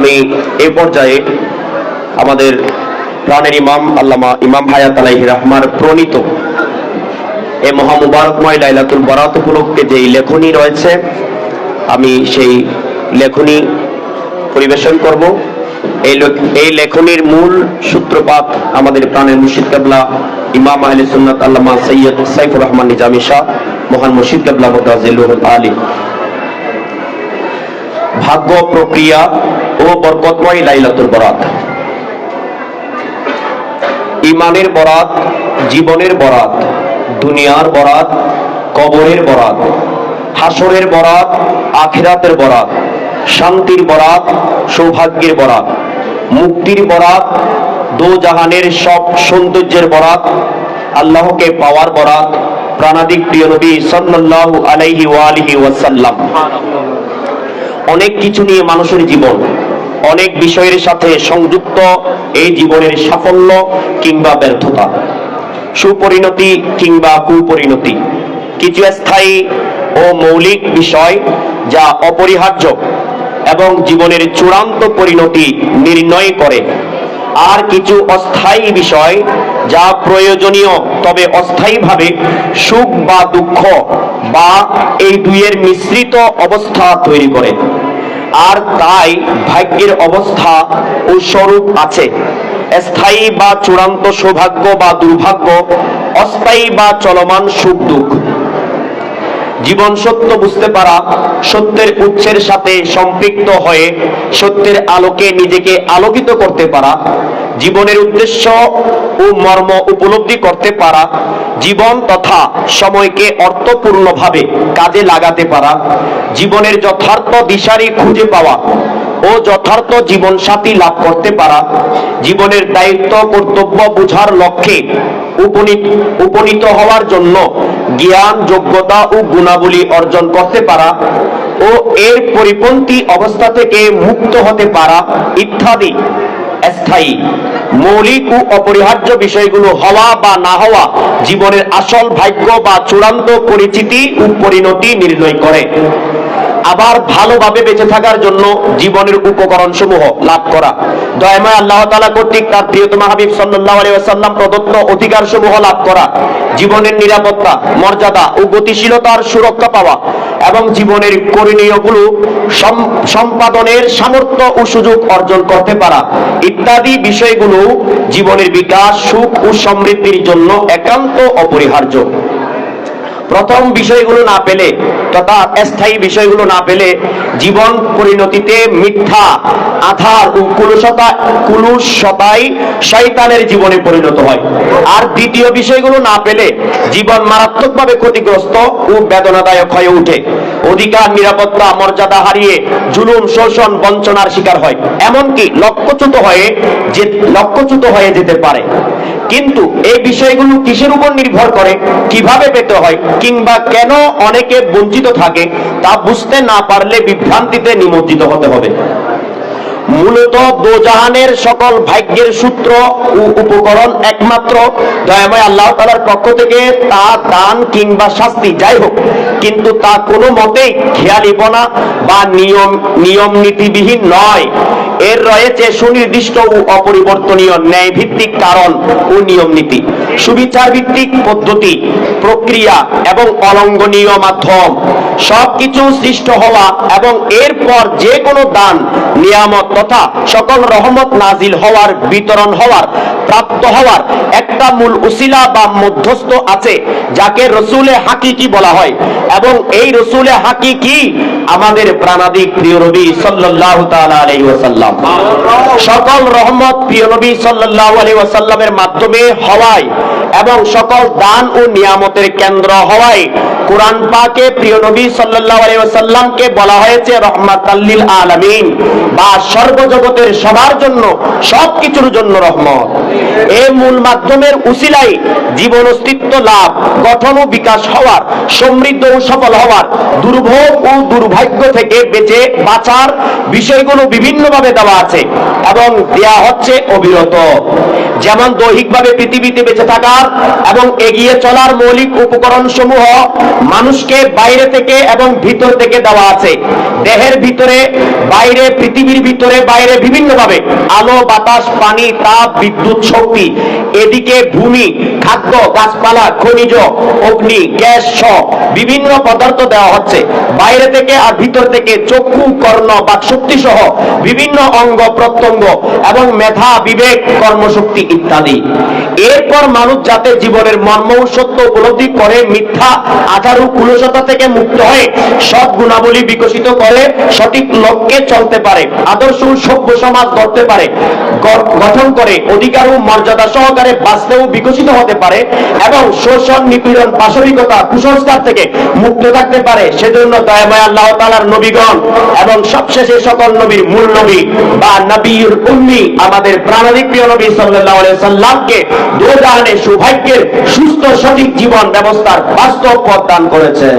আমি এ পর্যায়ে আমাদের প্রাণের ইমাম আল্লামা ইমাম হায়াত আলাইহি রহমার প্রণীত এই মহামুবারকময় লাইলাতুল বরাত উপলক্ষে যেই লেখনী রয়েছে, আমি সেই লেখনী পরিবেশন করব। এই এই লেখনীর মূল সূত্রপাত আমাদের প্রাণের মুর্শিদ কাবলা ইমাম আহলে সুন্নাত আল্লামা সৈয়দ সাইফুর রহমান নিজামী শাহ, মহান মুর্শিদ কাবলা মুতাজিল্লুল আলী। ভাগ্য প্রক্রিয়া ও বরকতময় লাইলাতুল বরাত। ইমানের বরাত, জীবনের বরাত, দুনিয়ার বরাত, কবরের বরাত, হাসরের বরাত, আখিরাতের বরাত, শান্তির বরাত, সৌভাগ্যের বরাত, মুক্তির বরাত দো জাহানের সব সৌন্দর্যের বরাত, আল্লাহকে পাওয়ার বরাত প্রাণাদিক প্রিয় নবী সাল্লাল্লাহু আলাইহি ওয়ালিহি ওয়াসাল্লাম। অনেক কিছু নিয়ে মানুষের জীবন। অনেক বিষয়ের সাথে সংযুক্ত এই জীবনের সাফল্য কিংবা ব্যর্থতা। সুপরিণতি কিংবা কুপরিণতি। কিছু স্থায়ী ও মৌলিক বিষয় যা অপরিহার্য এবং জীবনের চূড়ান্ত পরিণতি নির্ণয় করে। আর কিছু অস্থায়ী বিষয় যা প্রয়োজনীয় তবে অস্থায়ীভাবে সুখ বা দুঃখ বা এই দুইয়ের মিশ্রিত অবস্থা তৈরি করে। আর তাই ভাগ্যের অবস্থা ও স্বরূপ আছে। স্থায়ী বা চূড়ান্ত সৌভাগ্য বা দুর্ভাগ্য, অস্থায়ী বা চলমান সুখ দুঃখ। জীবন সত্য বুঝতে পারা, সত্যের উৎসের সাথে সম্পৃক্ত হয়ে সত্যের আলোকে নিজেকে আলোকিত করতে পারা জীবনের উদ্দেশ্য ও মর্ম উপলব্ধি করতে পারা, জীবন তথা সময়কে অর্থপূর্ণভাবে কাজে লাগাতে পারা, জীবনের যথার্থ দিশারি খুঁজে পাওয়া ও যথার্থ জীবন সাথী লাভ করতে পারা, জীবনের দায়িত্ব, কর্তব্য বোঝার লক্ষ্যে উপনীত উপনীত হওয়ার জন্য জ্ঞান, যোগ্যতা ও গুণাবলী অর্জন করতে পারা ও এর পরিপন্থী অবস্থা থেকে মুক্ত হতে পারা ইত্যাদি। স্থায়ী। মৌলিক ও অপরিহার্য বিষয়গুলো হওয়া বা না হওয়া জীবনের আসল ভাগ্য বা চূড়ান্ত পরিচিতি ও পরিণতি নির্ণয় করে। আবার ভালোভাবে বেঁচে থাকার জন্য জীবনের উপকরণ সমূহ লাভ করা। দয়াময় আল্লাহ তালা কর্তৃক তার প্রিয়তম হাবিব সাল্লাহ আলিয়াল্লাম প্রদত্ত অধিকার সমূহ লাভ করা। জীবনের নিরাপত্তা, মর্যাদা ও গতিশীলতার সুরক্ষা পাওয়া এবং জীবনের করণীয়গুলো সম- সম্পাদনের সামর্থ্য ও সুযোগ অর্জন করতে পারা ইত্যাদি বিষয়গুলো জীবনের বিকাশ, সুখ ও সমৃদ্ধির জন্য একান্ত অপরিহার্য। প্রথম বিষয়গুলো না পেলে তথা স্থায়ী বিষয়গুলো না পেলে জীবন পরিণতিতে মিথ্যা, আধার ও কুলুষতা, কুলুষতাই শয়তানের জীবনে পরিণত হয়। আর দ্বিতীয় বিষয়গুলো না পেলে জীবন মারাত্মকভাবে ক্ষতিগ্রস্ত ও বেদনাদায়ক হয়ে ওঠে। অধিকার, নিরাপত্তা, মর্যাদা হারিয়ে জুলুম, শোষণ, বঞ্চনার শিকার হয়। এমনকি লক্ষ্যচ্যুত হয়ে যে, লক্ষ্যচ্যুত হয়ে যেতে পারে। কিন্তু এই বিষয়গুলো কিসের উপর নির্ভর করে? কীভাবে পেতে হয়? কিংবা কেন অনেকে বঞ্চিত থাকে? তা বুঝতে না পারলে বিভ্রান্তিতে নিমজ্জিত হতে হবে। মূলত দোজাহানের সকল ভাগ্যের সূত্র ও উপকরণ একমাত্র। দয়াময় আল্লাহ তালার পক্ষ থেকে তা দান কিংবা শাস্তি যাই হোক, কিন্তু তা কোনো মতেই খেয়ালিপনা বা নিয়ম নিয়ম নীতিবিহীন নয়। এর রয়েছে সুনির্দিষ্ট ও অপরিবর্তনীয় ন্যায় ভিত্তিক কারণ ও নিয়ম নীতি সুবিচার ভিত্তিক পদ্ধতি, প্রক্রিয়া এবং অলঙ্ঘনীয় মাধ্যম। সবকিছু সৃষ্ট হওয়া এবং এরপর যে কোনো দান, নিয়ামত তথা সকল রহমত নাজিল হওয়ার, বিতরণ হওয়ার, প্রাপ্ত হওয়ার একটা মূল উসিলা বা মধ্যস্থ আছে, যাকে রসুলে হাকিকি বলা হয়। এবং এই রসুলে হাকিকি আমাদের প্রাণাদিক প্রিয় নবী সাল্লাল্লাহু তাআলা আলাইহি ওয়াসাল্লাম। সকল রহমত প্রিয় নবী সাল্লাল্লাহু আলাইহি ওয়াসাল্লামের মাধ্যমে হওয়ায় এবং সকল দান ও নিয়ামতের কেন্দ্র হওয়ায় কোরআন পাকে প্রিয় নবী সাল্লাল্লাহু আলাইহি ওয়াসাল্লামকে বলা হয়েছে রহমাতাল্লিল আলামিন। বা সর্বজগতের সবার জন্য, সবকিছুর জন্য রহমত। এই মূল মাধ্যমের উসিলাই জীবন অস্তিত্ব লাভ, গঠন ও বিকাশ হওয়ার, সমৃদ্ধ ও সফল হওয়ার, দুর্ভোগ ও দুর্ভাগ্য থেকে বেঁচে বাঁচার বিষয়গুলো বিভিন্নভাবে দেওয়া আছে এবং দেয়া হচ্ছে অবিরত। যেমন দৈহিকভাবে পৃথিবীতে বেঁচে থাকার এবং এগিয়ে চলার মৌলিক উপকরণ সমূহ মানুষকে বাইরে থেকে এবং ভিতর থেকে দেওয়া আছে। দেহের ভিতরে, বাইরে, পৃথিবীর ভিতরে বাইরে বিভিন্নভাবে আলো, বাতাস, পানি, তাপ, বিদ্যুৎ, শক্তি, এদিকে ভূমি, খাদ্য, গাছপালা, খনিজ, অগ্নি, গ্যাস সহ বিভিন্ন পদার্থ দেওয়া হচ্ছে। বাইরে থেকে আর ভিতর থেকে চক্ষু, কর্ণ, বাকশক্তি সহ বিভিন্ন অঙ্গ, প্রত্যঙ্গ এবং মেধা, বিবেক, কর্মশক্তি ইত্যাদি। এরপর মানুষ যাতে জীবনের মর্ম উপলব্ধি করে, মিথ্যা, আঠারো, কুলসতা থেকে মুক্ত হয়ে সৎ গুণাবলী বিকশিত করে, সঠিক লক্ষ্যে চলতে পারে, আদর্শ সভ্য সমাজ গড়তে পারে গঠন করে, অধিকার ও মর্যাদা সহকারে বাঁচতেও বিকশিত হতে পারে এবং শোষণ, নিপীড়ন, পাশবিকতা, কুসংস্কার থেকে মুক্ত থাকতে পারে, সেজন্য দয়াময় আল্লাহ তালার নবীগণ এবং সবশেষে সকল নবীর মূল নবী বা নবীর উম্মি আমাদের প্রাণাধিক প্রিয় নবী আলাইহি সাল্লামকে দোজাহানে সৌভাগ্যের সুস্থ সঠিক জীবন ব্যবস্থার বাস্তব পথ দান করেছেন।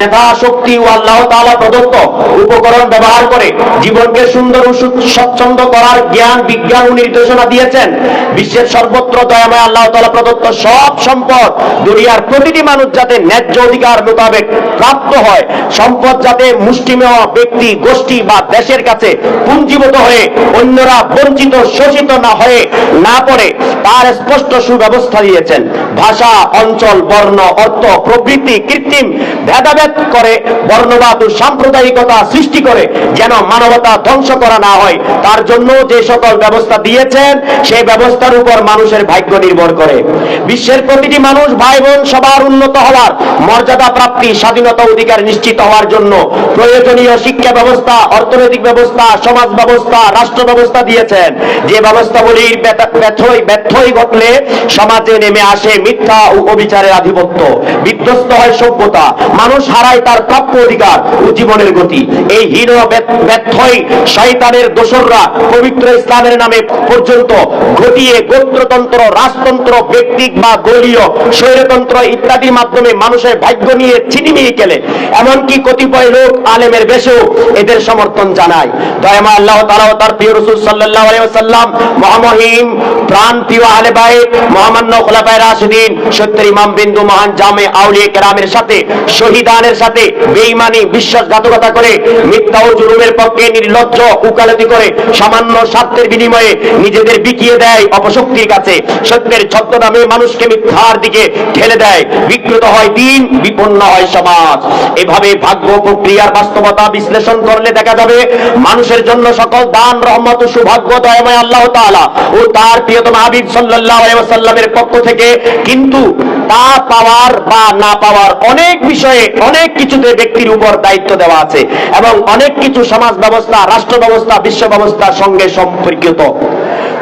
মেধা শক্তি ও আল্লাহ তাআলা প্রদত্ত উপকরণ ব্যবহার করে জীবনকে সুন্দর ও স্বচ্ছন্দ করার জ্ঞান, বিজ্ঞান ও নির্দেশনা দিয়েছেন। বিশ্বের সর্বত্র দয়াময় আল্লাহ তাআলা প্রদত্ত সব সম্পদ দুনিয়ার প্রতিটি মানুষ যাতে ন্যায্য অধিকার মোতাবেক প্রাপ্ত হয়, সম্পদ যাতে ব্যক্তি, গোষ্ঠী বা দেশের কাছে পুঞ্জীভূত হয়ে অন্যরা বঞ্চিত, শোষিত না হয়ে না পড়ে, তার স্পষ্ট সুব্যবস্থা দিয়েছেন। ভাষা, অঞ্চল, বর্ণ, অর্থ, প্রবৃত্তি, কৃত্রিম ভেদাভেদ করে বর্ণবাদ ও সাম্প্রদায়িকতা সৃষ্টি করে যেন মানবতা ধ্বংস করা না হয়। তার জন্য যে সকল ব্যবস্থা দিয়েছেন, সেই ব্যবস্থার উপর মানুষের ভাগ্য নির্ভর করে। বিশ্বের প্রতিটি মানুষ ভাই বোন সবার উন্নত হওয়ার মর্যাদা প্রাপ্তি, স্বাধীনতা অধিকার নিশ্চিত হওয়ার জন্য প্রয়োজনীয় শিক্ষা ব্যবস্থা, অর্থনৈতিক ব্যবস্থা, সমাজ ব্যবস্থা, রাষ্ট্র ব্যবস্থা দিয়েছেন। যে ব্যবস্থাগুলির ব্যথই ব্যর্থই ঘটলে সমাজে নেমে আসে মিথ্যা ও অবিচারের আধিপত্য। বিধ্বস্ত হয় সভ্যতা। মানুষ হারায় তার প্রাপ্য অধিকার ও জীবনের গতি। এই হীন ব্যর্থই শয়তানের দোসররা পবিত্র ইসলামের নামে পর্যন্ত ঘটিয়ে গোত্রতন্ত্র, রাজতন্ত্র, ব্যক্তিক বা দলীয় স্বৈরতন্ত্র ইত্যাদির মাধ্যমে মানুষের ভাগ্য নিয়ে ছিনিমিনি খেলে। এমনকি কতিপয় লোক আলেমের বেশেও এদের সমর্থন জানায়। দয়ামা আল্লাহ তাআলা ও তার প্রিয় রাসূল সাল্লাল্লাহু আলাইহি ওয়াসাল্লাম, মহামহিম প্রাণ প্রিয় আলে বাইত মহামান্য খোলাফায়ে রাশিদিন সত্যের ইমাম বিন্দু মহান জামে আউলিয়া কেরামের সাথে, শহীদানের সাথে বেঈমানি, বিশ্বাসঘাতকতা করে মিথ্যা ও জুলুমের পক্ষে নির্লজ্জ উকালতি করে সামান্য স্বার্থের বিনিময়ে নিজেদের বিকিয়ে দেয় অপশক্তির কাছে। সত্যের ছদ্মনামে মানুষকে মিথ্যার দিকে ঠেলে দেয়। বিকৃত হয় দিন, বিপন্ন হয় সমাজ। এভাবে ভাগ্য, প্রক্রিয়ার বাস্তবতা বিশ্লেষণ করলে দেখা যাবে, মানুষের জন্য সকল দান, রহমত ও সৌভাগ্য দয়াময় আল্লাহ তাআলা ও তার প্রিয়তম হাবিব সাল্লাল্লাহু আলাইহি ওয়াসাল্লামের পক্ষ থেকে কিন্তু তা পাওয়ার বা না পাওয়ার অনেক বিষয়ে অনেক কিছুতে ব্যক্তির উপর দায়িত্ব দেওয়া আছে এবং অনেক কিছু সমাজ ব্যবস্থা, রাষ্ট্র ব্যবস্থা, বিশ্ব ব্যবস্থার সঙ্গে সম্পর্কিত।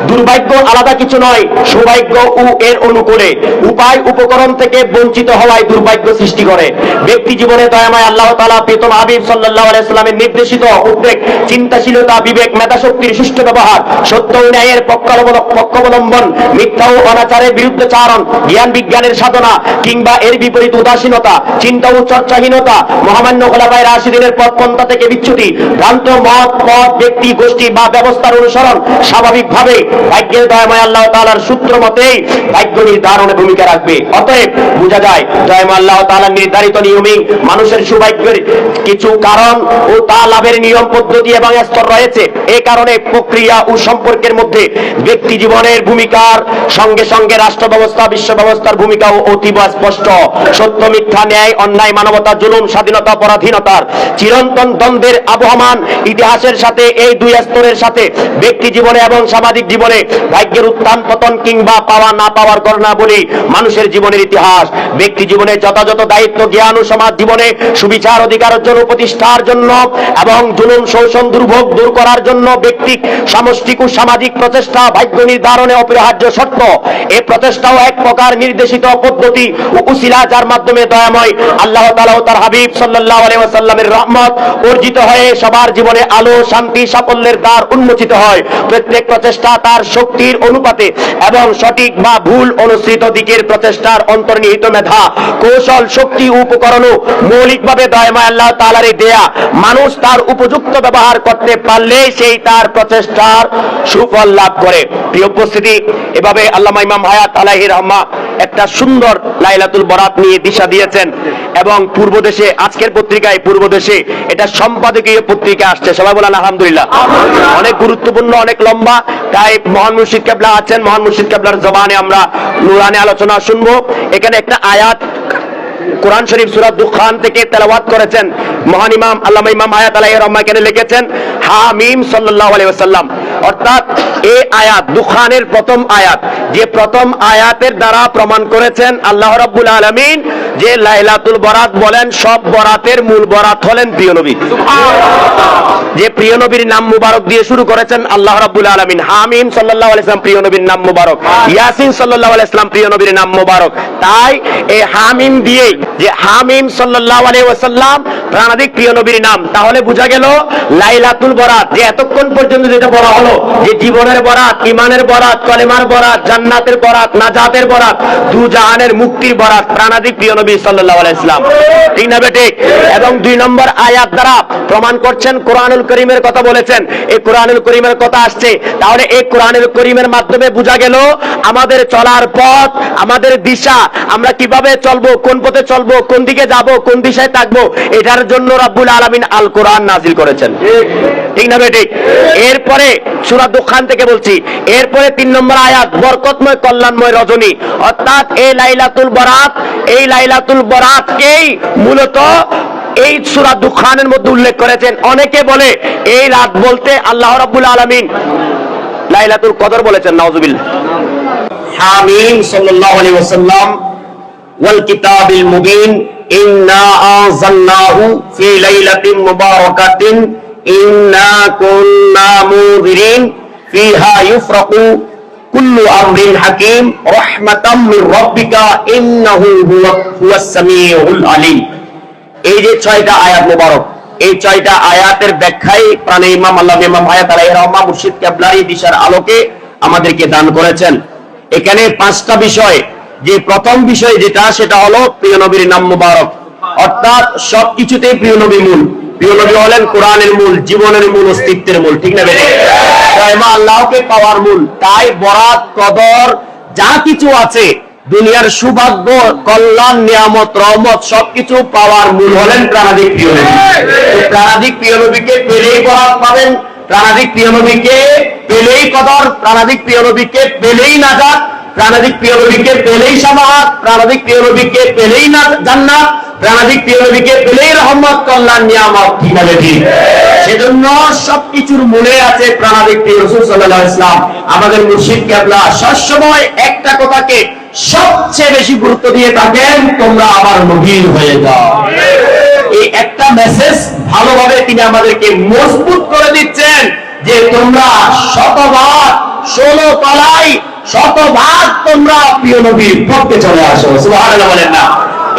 দুর্ভাগ্য আলাদা কিছু নয়, সৌভাগ্য ও এর অনুকূলে। উপায় উপকরণ থেকে বঞ্চিত হওয়ায় দুর্ভাগ্য সৃষ্টি করে। ব্যক্তি জীবনে দয়াময় আল্লাহ তাআলা প্রীতম হাবিব সাল্লাল্লাহু আলাইহি সাল্লামের নির্দেশিত উদ্বেগ, চিন্তাশীলতা, বিবেক, মেধাশক্তির সুষ্ঠু ব্যবহার, সত্য ন্যায়ের পক্ষাবলম্বন, মিথ্যা ও অনাচারের বিরুদ্ধে চারণ, জ্ঞান বিজ্ঞানের সাধনা কিংবা এর বিপরীত উদাসীনতা, চিন্তা ও চর্চাহীনতা, মহামান্য খোলাফায়ে রাশিদিনের পথপন্থা থেকে বিচ্যুতি, ভ্রান্ত মত, পথ, ব্যক্তি, গোষ্ঠী বা ব্যবস্থার অনুসরণ স্বাভাবিকভাবে ভাগ্যের দয়াময় আল্লাহ তাআলার সূত্র মতেই ভাগ্য নির্ধারণে ভূমিকা রাখবে। অতএব বোঝা যায়, দয়াময় আল্লাহ তাআলার নির্ধারিত নিয়মে মানুষের সৌভাগ্যের কিছু কারণ ও তা লাভের নিয়ম পদ্ধতি এবং স্তর রয়েছে। এই কারণে প্রক্রিয়া ও সম্পর্কের মধ্যে ব্যক্তি জীবনের ভূমিকার সঙ্গে সঙ্গে রাষ্ট্র ব্যবস্থা বিশ্ব ব্যবস্থার ভূমিকাও অতীব স্পষ্ট। সত্য, মিথ্যা, ন্যায়, অন্যায়, মানবতা, জুলুম, স্বাধীনতা, পরাধীনতার চিরন্তন দ্বন্দ্বের আবহমান ইতিহাসের সাথে এই দুই স্তরের সাথে ব্যক্তি জীবনে এবং সামাজিক জীবনে ভাগ্যের উত্থান পতন কিংবা পাওয়া না পাওয়ার ঘটনা বলি মানুষের জীবনের ইতিহাস। ব্যক্তি জীবনে যথাযথ দায়িত্ব, জ্ঞান ও সমাজ জীবনে সুবিচার অধিকার অর্জন প্রতিষ্ঠার জন্য এবং জুলুম, শোষণ, দুর্ভোগ দূর করার জন্য ব্যক্তিক সামষ্টিক ও সামাজিক প্রচেষ্টা, ভাগ্য নির্ধারণে অপরিহার্য শর্ত। এই প্রচেষ্টাও এক প্রকার নির্দেশিত পদ্ধতি ও উসিলা যার মাধ্যমে দয়াময় আল্লাহ তাআলা ও তার হাবিব সাল্লাল্লাহু আলাইহি ওয়াসাল্লামের রহমত অর্জিত হয়ে সবার জীবনে আলো, শান্তি, সাফল্যের দ্বার উন্মোচিত হয়। প্রত্যেক প্রচেষ্টা তার শক্তির অনুপাতে এবং সঠিক বা ভুল অনুসৃত দিকের প্রচেষ্টার অন্তর্নিহিত মেধা কৌশল শক্তি উপকরণও মৌলিকভাবে দয়ময় আল্লাহ তালারে দেয়া। মানুষ তার উপযুক্ত ব্যবহার করতে পারলে সেই তার প্রচেষ্টার সুফল লাভ করে। প্রিয় উপস্থিতি এভাবে আল্লামা ইমাম হায়াত আলাহি রহমা একটা সুন্দর লাইলাতুল বরাত নিয়ে দিশা দিয়েছেন এবং পূর্ব দেশে আজকের পত্রিকায় পূর্ব দেশে এটা সম্পাদকীয় পত্রিকা আসছে। সবাই বলেন আলহামদুলিল্লাহ। অনেক গুরুত্বপূর্ণ অনেক লম্বা তাই মহান মুর্শিদ কেবলা আছেন, মহান মুর্শিদ কেবলার জবানে আমরা নুরানি আলোচনা শুনব। এখানে একটা আয়াত কোরআন শরীফ সুরাত দুখান থেকে তেলাওয়াত করেছেন। মহান ইমাম, আল্লামা ইমাম আয়াত আলাইহির রহমা এখানে লিখেছেন হামিম সাল্লাল্লাহু আলাইহি ওয়াসাল্লাম। অর্থাৎ এই আয়াত, দুখানের প্রথম আয়াত, যে প্রথম আয়াতের দ্বারা প্রমাণ করেছেন আল্লাহ রাব্বুল আলামিন যে লাইলাতুল বরাত বলেন, সব বরাতের মূল বরাত হলেন প্রিয় নবী। যে প্রিয় নবীর নাম মুবারক দিয়ে শুরু করেছেন আল্লাহ রাব্বুল আলামিন। হামিম সাল্লাল্লাহু আলাইহি সাল্লাম প্রিয় নবীর নাম মুবারক। ইয়াসিন সাল্লাল্লাহু আলাইহি সাল্লাম প্রিয় নবীর নাম মুবারক। তাই এই হামিম দিয়ে যে হামিম সাল্লাল্লাহু আলাইহি ওয়াসাল্লাম প্রাণাদিক প্রিয় নবীর নাম তাহলে বোঝা গেল লাইলাতুল বরাত যে এতক্ষণ পর্যন্ত যেটা বলা হলো যে জীবনের বরাত ইমানের বরাত কলেমার বরাত জান্নাতের বরাত নাজাতের বরাত দু জাহানের মুক্তির বরাত প্রাণাদিক প্রিয় নবী সাল্লাল্লাহু আলাইহি সাল্লাম। ঠিক না বেটে এবং দুই নম্বর আয়াত দ্বারা প্রমাণ করছেন কোরআনুল করিমের কথা বলেছেন, এই কোরআনুল করিমের কথা আসছে। তাহলে এই কোরআনুল করিমের মাধ্যমে বোঝা গেল, আমাদের চলার পথ, আমাদের দিশা, আমরা কীভাবে চলবো, কোন পথে চলবো, কোন দিকে যাব, কোন দিশায় থাকব, এটার জন্য রাব্বুল আলামিন আল কোরআন নাজিল করেছেন। ঠিক না বেটি? এরপরে সূরা দুখান থেকে বলছি, এরপরে তিন নম্বর আয়াত, বরকতময়, কল্যাণময় রজনী। অর্থাৎ এই লাইলাতুল বরাত, এই লাইলাতুল বরাতকেই মূলত এই সূরা দুখানের মধ্যে উল্লেখ করেছেন। অনেকে বলে, এই রাত বলতে আল্লাহ রাব্বুল আলামিন লাইলাতুল কদর বলেছেন, নাউজুবিল্লাহ। হামিম সাল্লাল্লাহু আলাইহি ওয়াসাল্লাম, ওয়াল কিতাবিল মুবিন, ইন্না আনজালনাহু ফি লাইলাতিন মুবারাকাতিন, ইন্না কুন্না ফিহা ইউফরাকু কুল্লু আমরিন হাকিম, রাহমাতাম মির রাব্বিকা, ইন্নাহু হুয়াস সামিউল এই যে ছয়টা আয়াত মোবারক, এই ছয়টা আয়াতের ব্যাখ্যায় প্রাণে ইমাম আল্লাহ ইমাম আয়াত আলাইহি রহমা মুর্শিদ কেবলারি দিশার আলোকে আমাদেরকে দান করেছেন। এখানে পাঁচটা বিষয়, যে প্রথম বিষয় যেটা, সেটা হলো প্রিয় নবীর নাম মুবারক। অর্থাৎ সবকিছুতেই প্রিয় নবী মূল। প্রিয় নবী হলেন কোরআনের মূল, জীবনের মূল, অস্তিত্বের মূল, ঠিক না আল্লাহকে পাওয়ার মূল। তাই বরাত, কদর, যা কিছু আছে দুনিয়ার সৌভাগ্য, কল্যাণ, নিয়ামত, রহমত সবকিছু পাওয়ার মূল হলেন প্রাণাদিক প্রিয় প্রাণাদিক প্রিয় নবীকে পেলেই বরাত পাবেন প্রাণাদিক প্রিয় নবীকে পেলেই কদর প্রাণাদিক প্রিয় নবীকে পেলেই নাজাত। প্রাণাদিক প্রিয় নবীকে পেলেই সামাহাত প্রাণাদিক প্রিয় নবীকে পেলেই না জান্নাত প্রাণাদিক প্রিয় নবীকে পেলেই রহমত, কল্যাণ, নিয়ামত ঠিক না ঠিক? সেজন্য সবকিছুর মূলে আছে প্রাণাদিক প্রিয় রসুল সাল্লাহ ইসলাম আমাদের মুর্শিদ কেবলা সবসময় একটা কথাকে সবচেয়ে বেশি গুরুত্ব দিয়ে থাকেন, তোমরা আমার নবীর হয়ে যাও। এই একটা মেসেজ ভালোভাবে তিনি আমাদেরকে মজবুত করে দিচ্ছেন যে তোমরা শতভাগ ষোলো তলায় শতভাগ তোমরা প্রিয় নবীর পক্ষে চলে আসো, সুবহানাল্লাহ বলেন না।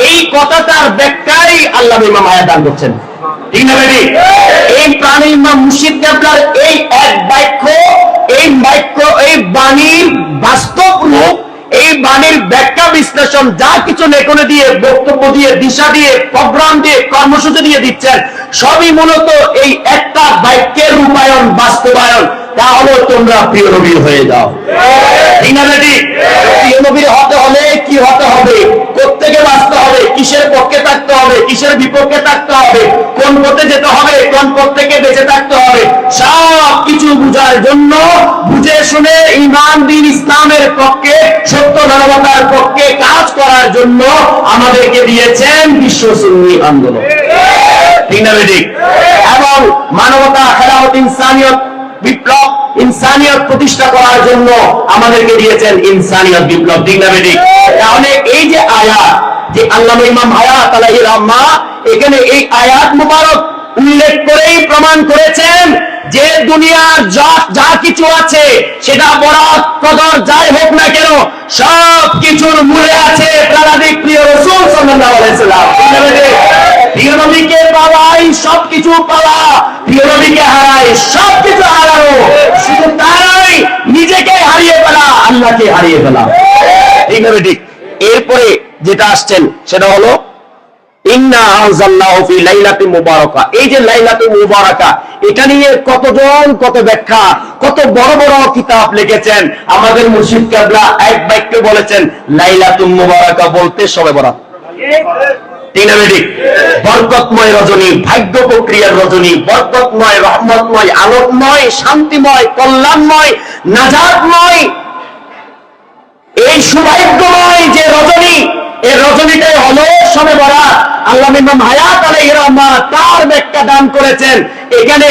এই কথাটার ব্যাখ্যাই আল্লাহ ইমাম আয়াত দান করছেন। ঠিক না বেটি? এই প্রাণী ইমাম মুর্শিদ কেবলার এই এক বাক্য, এই বাক্য, এই বাণীর বাস্তব রূপ, এই বাণীর ব্যাখ্যা বিশ্লেষণ যা কিছু লেখনে দিয়ে, বক্তব্য দিয়ে, দিশা দিয়ে, প্রোগ্রাম দিয়ে, কর্মসূচি দিয়ে দিচ্ছেন, সবই মূলত এই একটা বাক্যের রূপায়ণ, বাস্তবায়ন। তা হলো তোমরা প্রিয় নবীর হয়ে যাও। প্রিয় নবীর হতে হলে কি হতে হবে? বাঁচতে হবে কিসের পক্ষে থাকতে হবে কিসের বিপক্ষে থাকতে হবে কোন পথে যেতে হবে কোন পথ থেকে বেঁচে থাকতে হবে সব কিছু বুঝার জন্য বুঝে শুনে ইমান দিন ইসলামের পক্ষে সত্য মানবতার পক্ষে কাজ করার জন্য আমাদেরকে দিয়েছেন বিশ্ব সুন্নি আন্দোলন। ঠিক। না এবং মানবতা খেলাফত ইনসানিয়ত বিপ্লব ইনসানিয়ত প্রতিষ্ঠা করার জন্য আমাদেরকে দিয়েছেন ইনসানিয়ত বিপ্লব, ঠিক না বেঠিক? তাহলে এই যে আয়াত, যে আল্লাহ ইমাম আয়াত আলাইহি রহমা, এখানে এই আয়াত মুবারক উল্লেখ করেই প্রমাণ করেছেন যে দুনিয়ার যা কিছু আছে, সেটা বরাত, কদর, যাই হোক না কেন সব কিছুর মূলে আছে প্রাণাদিক প্রিয় রসুল সাল্লাল্লাহু আলাইহি সাল্লাম প্রিয় নবীকে পাওয়াই সব কিছু পাওয়া। প্রিয় নবীকে হারাই সব কিছু হারানো শুধু তারাই আল্লাহকে হারিয়ে ফেলা। ঠিক না ঠিক এরপরে যেটা আসছেন, সেটা হলো এই যে লাইলাতুল মুবারাকা, এটা নিয়ে কতজন, কত ব্যাখ্যা, কত বড় বড় কিতাব লিখেছেন। আমাদের মুর্শিদ কাবলা এক বাক্যে বলেছেন লাইলাতুল মুবারাকা বলতে সবে বরাত। বরকতময় রজনী, ভাগ্য প্রক্রিয়ার রজনী, বরকতময়, রহমতময়, আলোকময়, শান্তিময়, কল্যাণময় এই সৌভাগ্যময় যে রজনী, এই রজনীটাই হলো সবে বরাত। আল্লাহ হায়াত আলহ রহমান তার ব্যাখ্যা দান করেছেন। এখানে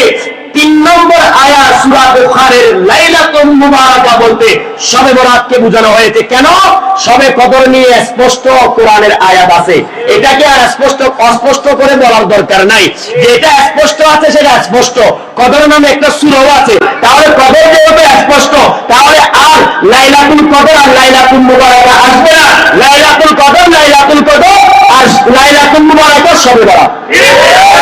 তিন নম্বর আয়া সূরা বুখারের লাইলাতুল মুবারাকা বলতে সবে বরাতকে বোঝানো হয়েছে। কেন? সবে কদর নিয়ে স্পষ্ট কোরআনের আয়াত আছে। এটাকে আর স্পষ্ট, অস্পষ্ট করে বলার দরকার নাই। যেটা স্পষ্ট আছে সেটা স্পষ্ট। কদর নামে একটা সূরাও আছে। তাহলে কদর যেহেতু স্পষ্ট। তাহলে আর লাইলাতুল কদর আর লাইলাতুল মুবারাকা আসবে না। লাইলাতুল কদর লাইলাতুল কদর, আর লাইলাতুল মুবারাকা সবে বরাত।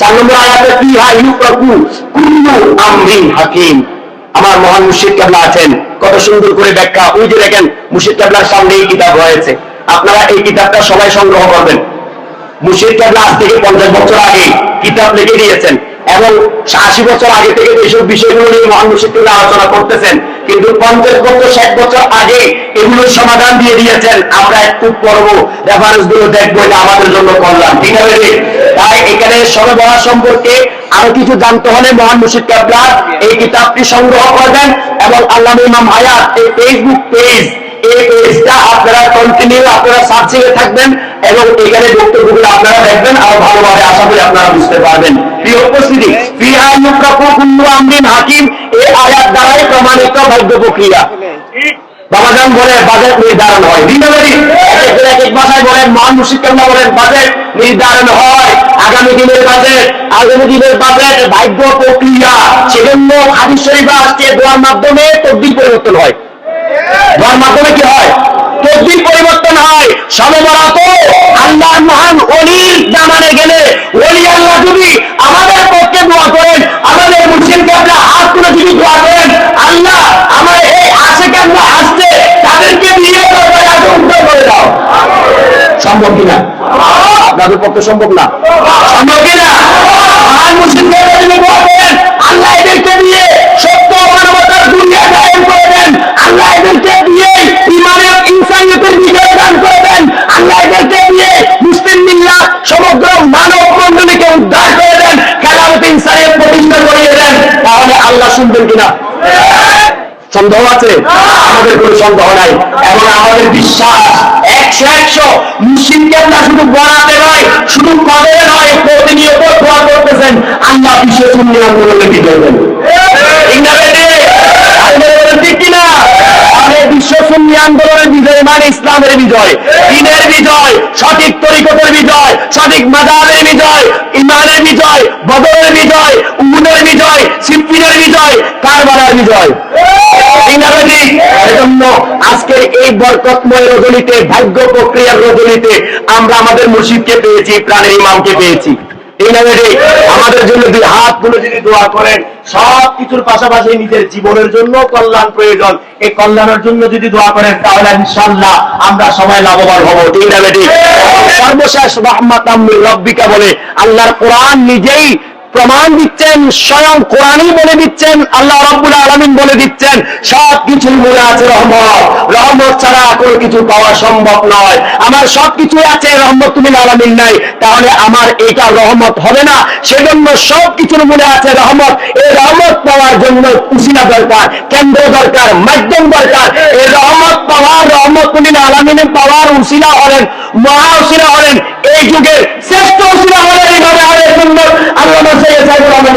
চার নম্বর আয়াতে কি হয় ইউপ্রকু কুল্লু আমরিন হাকিম। আমার মহান আছেন। কত সুন্দর করে ব্যাখ্যা। ওই যে দেখেন সামনে এই কিতাব রয়েছে। আপনারা এই কিতাবটা সবাই সংগ্রহ করবেন। আজ থেকে পঞ্চাশ বছর আগে কিতাব লিখে দিয়েছেন এবং আশি বছর আগে থেকে এইসব বিষয়গুলো নিয়ে মহান আলোচনা করতেছেন। কিন্তু পঞ্চাশ বছর, ষাট বছর আগে এগুলোর সমাধান দিয়ে দিয়েছেন। আমরা একটু পড়ব রেফারেন্সগুলো দেখব, এটা আমাদের জন্য কল্যাণ। ঠিক আছে? তাই এখানে সরবরাহ সম্পর্কে আরও কিছু জানতে হলে মহান মুর্শিদ কেবলা এই কিতাবটি সংগ্রহ করবেন এবং আল্লাহ ইমাম হায়াত এই ফেসবুক পেজ এই পেজটা আপনারা কন্টিনিউ আপনারা সার্চিং এ থাকবেন এবং এখানে বক্তব্যগুলো আপনারা দেখবেন আরও ভালোভাবে আশা করি আপনারা বুঝতে পারবেন। প্রিয় উপস্থিতি, ফিহা হাকিম, এই আয়াত দ্বারাই প্রমাণিত ভাগ্য প্রক্রিয়া। বাবাজান বলে বাজেট নির্ধারণ হয়। দিনবাড়ি এক ভাষায় বলেন মহান মুশিদ বলেন, বাজেট নির্ধারণ হয়। আগামী দিনের বাজেট, আগামী দিনের বাজেট ভাগ্য প্রক্রিয়া, সেজন্য হাদিস শরীফে আসছে দোয়ার মাধ্যমে তদ্বির পরিবর্তন হয়। দোয়ার মাধ্যমে কি হয়? তদ্বির পরিবর্তন হয়। সমবরাত আল্লাহ মহান অলির জামানে গেলে অলি আল্লাহ যদি আমাদের পক্ষে দোয়া করেন আমাদের মুসলিমকে আমরা হাত তুলে যদি দোয়া করেন আল্লাহ আমার এই আশেকে আমরা আসছে তাদেরকে নিয়ে দরবারে আগে উদ্ধার করে দাও। সম্ভব কিনা? আপনাদের পক্ষে সম্ভব না। সম্ভব কিনা? সমগ্র মানব উদ্ধার করে দেন। খেলামত ইনসানিয়ত প্রতিষ্ঠা তাহলে আল্লাহ শুনবেন কিনা? সন্দেহ আছে? আমাদের কোনো সন্দেহ নাই। এবং আমাদের বিশ্বাস একশো একশো। মুসলিমকে আমরা শুধু বলাতে নয় শুধু কদরে নয় প্রতিনিয়ত দোয়া করতেছেন। আল্লাহ বিশ্বের সুন্দর আন্দোলনে কি করবেন ইংরেজি ঠিক কিনা? বিশ্ব সুন্নি আন্দোলনের বিজয় মানে ইসলামের বিজয়, দিনের বিজয়, সঠিক তরিকতের বিজয়, সঠিক মাদারের বিজয়, ইমানের বিজয়, বদরের বিজয় উমুনের বিজয়, সিপ্পিনের বিজয়, কারবালার বিজয়। এজন্য এই বরকতময় রজনীতে, ভাগ্য প্রক্রিয়ার রজনীতে আমরা আমাদের মুর্শিদকে পেয়েছি, প্রাণের ইমামকে পেয়েছি। আমাদের জন্য দুই হাত তুলে যদি দোয়া করেন সব কিছুর পাশাপাশি নিজের জীবনের জন্য কল্যাণ প্রয়োজন। এই কল্যাণের জন্য যদি দোয়া করেন, তাহলে ইনশাল্লাহ আমরা সবাই লাভবান হব। ঠিক না বেটি সর্বশেষ রব্বিকা বলে, আল্লাহর কোরআন নিজেই প্রমাণ দিচ্ছেন, স্বয়ং কোরআনই বলে দিচ্ছেন, আল্লাহ রব্বুল আলমিন বলে দিচ্ছেন সব কিছুর মনে আছে রহমত। রহমত ছাড়া কোনো কিছু পাওয়া সম্ভব নয়। আমার সব কিছু আছে, রহমত তুমি আলমিন নাই। তাহলে আমার এটা রহমত হবে না। সেজন্য সব কিছুর মনে আছে রহমত। এই রহমত পাওয়ার জন্য উসিলা দরকার, কেন্দ্র দরকার, মাধ্যম দরকার। এই রহমত পাওয়ার, রহমত তুমি আলমিনের পাওয়ার উসিলা হলেন, মহা উসিলা হলেন। এই যুগের শ্রেষ্ঠ উসিলা হলেন এইভাবে হলেন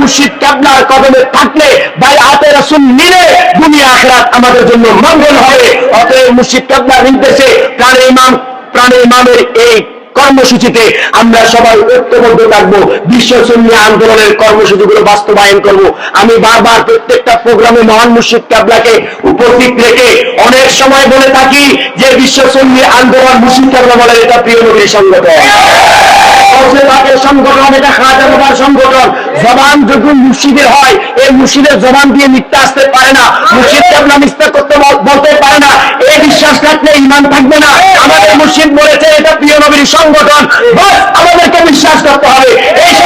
মুর্শিদ কাবলার কদমে থাকলে ভাই হাতে রাসুল নিলে দুনিয়া আখরাত আমাদের জন্য মঙ্গল হবে। অতএব মুর্শিদ কাবলার নির্দেশে প্রাণে ইমাম, প্রাণে ইমামের এই কর্মসূচিতে আমরা সবাই ঐক্যবদ্ধ থাকব। বিশ্ব আন্দোলনের কর্মসূচিগুলো বাস্তবায়ন করব। আমি বারবার প্রত্যেকটা প্রোগ্রামে মহান মুর্শিদ কাবলাকে উপস্থিত রেখে অনেক সময় বলে থাকি যে বিশ্ব আন্দোলন মুর্শিদ কাবলা বলে এটা প্রিয় নবীর সংগঠন। বিশ্বাস ইমান থাকবে না। আমাদের বলেছে, এটা প্রিয় সংগঠন। আমাদেরকে বিশ্বাস করতে হবে। এই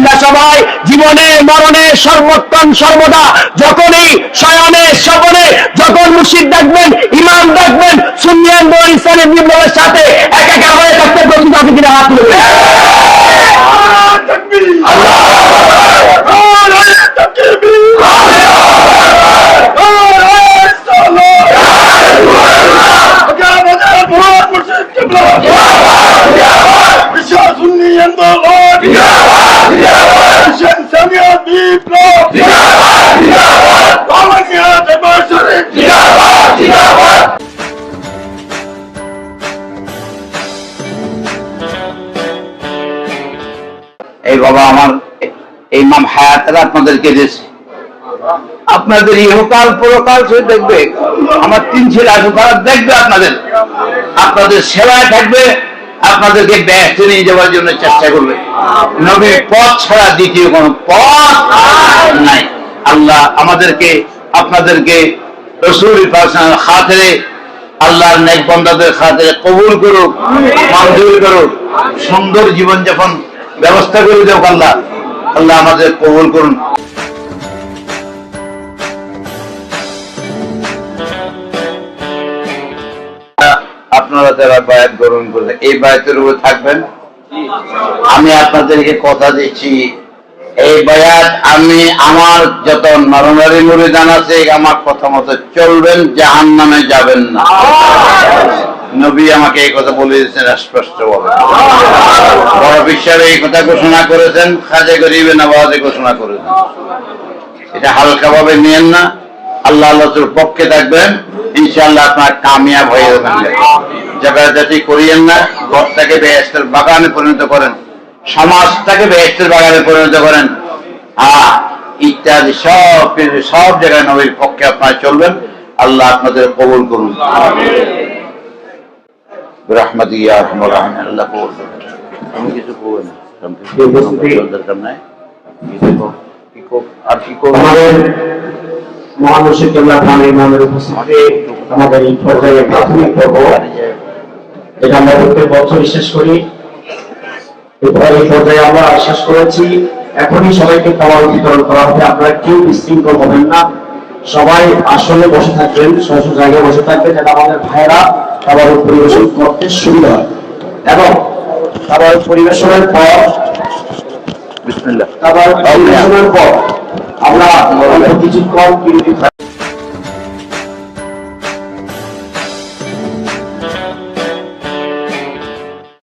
আমরা সবাই জীবনে, মরণে সর্বোত্তম সর্বদা। যখনই শয়নে সবনে যখন মুর্শিদ দেখবেন, ইমাম দেখবেন আন্দোলন ইসলামের বিপ্লবের সাথে একাকার হয়ে থাকতে প্রস্তুত হাত তুলবে এই বাবা আমার, এই মাম হায়াতের আপনাদেরকে দিয়েছে। আপনাদের ইহকাল পরকাল সে দেখবে, আমার তিন ছেলে আসবে তারা দেখবে আপনাদের। আপনাদের সেবায় থাকবে, আপনাদেরকে ব্যস্ত নিয়ে যাওয়ার জন্য চেষ্টা করবে। নবীর পথ ছাড়া দ্বিতীয় কোন পথ নাই। আল্লাহ আমাদেরকে, আপনাদেরকে খাতেরে, আল্লাহর নেক বন্দাদের খাতেরে কবুল করুক, মঞ্জুর করুক, সুন্দর জীবনযাপন ব্যবস্থা করে দেওক আল্লাহ। আল্লাহ আমাদের কবুল করুন। আপনারা যারা বায়াত গ্রহণ করলেন এই বায়াতের উপরে থাকবেন। আমি আপনাদেরকে কথা দিচ্ছি, এই বায়াত আমি আমার যত নরনারী মুরিদান আছে, আমার কথা মতো চলবেন জাহান নামে যাবেন না। নবী আমাকে এই কথা বলে দিয়েছেন, স্পষ্ট ভাবে। বড় বিশ্বের এই কথা ঘোষণা করেছেন, খাজে গরিবে নবাজে ঘোষণা করেছেন। এটা হালকা ভাবে নিয়েন না, আল্লাহ আল্লাহর পক্ষে থাকবেন, ইনশাআল্লাহ আপনার কামিয়াব হয়ে যাবেন জায়গাজাতি করিয়েন না, ঘরটাকে বেহেস্তের বাগানে পরিণত করেন, সমাজটাকে বেহেস্তের বাগানে পরিণত করেন। আহ, ইত্যাদি সব সব জায়গায় নবীর পক্ষে আপনারা চলবেন, আল্লাহ আপনাদের কবুল করুন। রহমত ইয়া আল্লাহ কিছু না দরকার নাই। আমাদের খান ইমামের উপস্থিতিতে আমাদের এই পর্যায়ে প্রাথমিক পর্ব। এটা আমরা প্রত্যেক বছর শেষ করি। এরপর এই পর্যায়ে আমরা শেষ করেছি। এখনই সবাইকে খাবার বিতরণ করা হবে। আপনারা কেউ বিশৃঙ্খল হবেন না। সবাই আসলে বসে থাকবেন সব জায়গায় বসে থাকবেন। যাতে আমাদের ভাইরা খাবার পরিবেশন করতে সুবিধা হয় এবং খাবার পরিবেশনের পর বিসমিল্লাহ খাবার পরিবেশনের পর আমরা কিছুক্ষণ বিরতি থাকব।